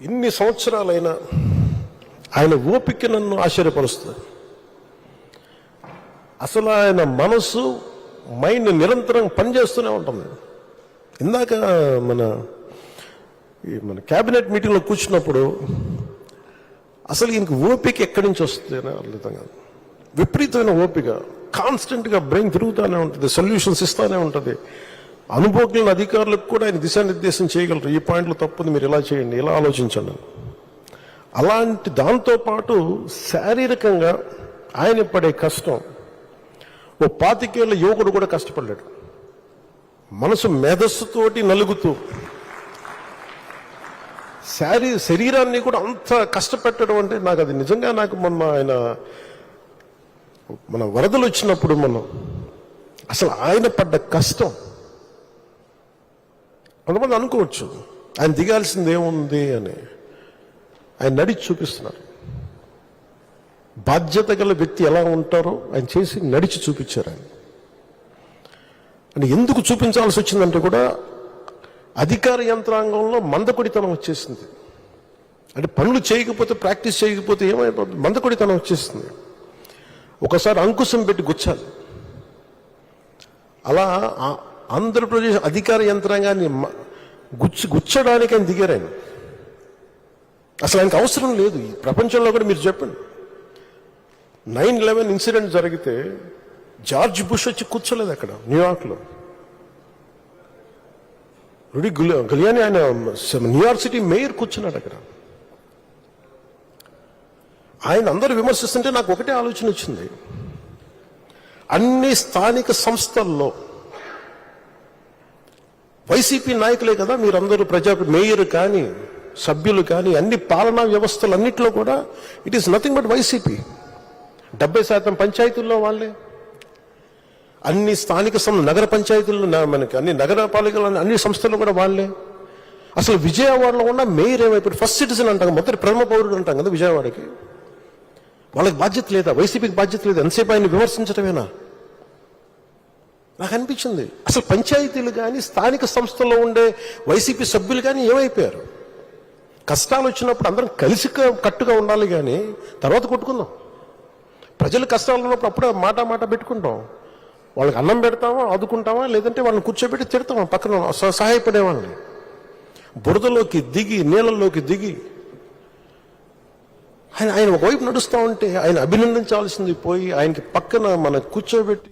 ఇన్ని సంవత్సరాలైనా ఆయన ఓపిక నన్ను ఆశ్చర్యపరుస్తుంది. అసలు ఆయన మనసు మైండ్ నిరంతరం పనిచేస్తూనే ఉంటుంది. ఇందాక మన ఈ మన క్యాబినెట్ మీటింగ్లో కూర్చున్నప్పుడు అసలు ఈయనకి ఓపిక ఎక్కడి నుంచి వస్తుంది అర్థంగా అర్థం కాదు. విపరీతమైన ఓపిక. కాన్స్టెంట్గా బ్రెయిన్ తిరుగుతూనే ఉంటుంది సొల్యూషన్స్ ఇస్తూనే ఉంటుంది. అనుభవజ్ఞుల అధికారులకు కూడా ఆయన దిశానిర్దేశం చేయగలరు. ఈ పాయింట్లు తప్పుంది మీరు ఇలా చేయండి ఇలా ఆలోచించండి అలాంటి దాంతో పాటు శారీరకంగా ఆయన పడే కష్టం ఓ పాతికేళ్ళ యువకుడు కూడా కష్టపడ్డాడు. మనసు మేధస్సుతోటి నలుగుతూ శారీ శరీరాన్ని కూడా అంత కష్టపెట్టడం అంటే నాకు అది నిజంగా నాకు మొన్న ఆయన మన వరదలు వచ్చినప్పుడు మనం అసలు ఆయన పడ్డ కష్టం కొంతమంది అనుకోవచ్చు ఆయన దిగాల్సింది ఏముంది అని. ఆయన నడిచి చూపిస్తున్నారు. బాధ్యత గల వ్యక్తి ఎలా ఉంటారో ఆయన చేసి నడిచి చూపించారు ఆయన. అని ఎందుకు చూపించాల్సి వచ్చిందంటే కూడా అధికార యంత్రాంగంలో మందకొడితనం వచ్చేసింది. అంటే పనులు చేయకపోతే ప్రాక్టీస్ చేయకపోతే ఏమైపోతుంది? మందకొడితనం వచ్చేసింది. ఒకసారి అంకుశం పెట్టి గుచ్చాలి. అలా ఆ- ఆంధ్రప్రదేశ్ అధికార యంత్రాంగాన్ని మ- గుచ్చి గుచ్చడానికి ఆయన దిగారు ఆయన. అసలు ఆయనకు అవసరం లేదు. ఈ ప్రపంచంలో కూడా మీరు చెప్పండి. నైన్ లెవెన్ ఇన్సిడెంట్ జరిగితే జార్జ్ బుష్ వచ్చి కూర్చోలేదు అక్కడ న్యూయార్క్లో. రుడి గలియాని ఆయన న్యూయార్క్ సిటీ మేయర్ కూర్చున్నాడు అక్కడ. ఆయన అందరూ విమర్శిస్తుంటే నాకు ఒకటే ఆలోచన వచ్చింది. అన్ని స్థానిక సంస్థల్లో వైసీపీ నాయకులే కదా మీరందరూ ప్రజా మేయర్ కానీ సభ్యులు కానీ అన్ని పాలనా వ్యవస్థలు కూడా it is nothing but YCP. డెబ్బై శాతం పంచాయతీల్లో వాళ్ళే. అన్ని స్థానిక సం నగర పంచాయతీల్లో మనకి అన్ని నగరపాలికలు అన్ని సంస్థలు కూడా వాళ్ళే. అసలు విజయవాడలో ఉన్న మేయర్ ఏమైపోయి ఫస్ట్ సిటిజన్ అంటాం మొదటి ప్రథమ పౌరుడు అంటాం కదా విజయవాడకి. వాళ్ళకి బాధ్యత లేదా? వైసీపీకి బాధ్యత లేదా? ఎంతసేపు ఆయన విమర్శించడమేనా నాకు అనిపించింది అసలు పంచాయతీలు కానీ స్థానిక సంస్థల్లో ఉండే వైసీపీ సభ్యులు కానీ ఏమైపోయారు? కష్టాలు వచ్చినప్పుడు అందరం కలిసి కట్టుగా ఉండాలి కానీ తర్వాత కొట్టుకుందాం. ప్రజలు కష్టాలు ఉన్నప్పుడు అప్పుడే మాట మాట పెట్టుకుంటాం. వాళ్ళకి అన్నం పెడతామా ఆదుకుంటామా లేదంటే వాళ్ళని కూర్చోబెట్టి తిడతామా పక్కన సహాయపడే వాళ్ళని. బురదలోకి దిగి నీళ్ళలోకి దిగి ఆయన ఆయన ఒకవైపు నడుస్తూ ఉంటే ఆయన అభినందించాల్సింది పోయి ఆయనకి పక్కన మన కూర్చోబెట్టి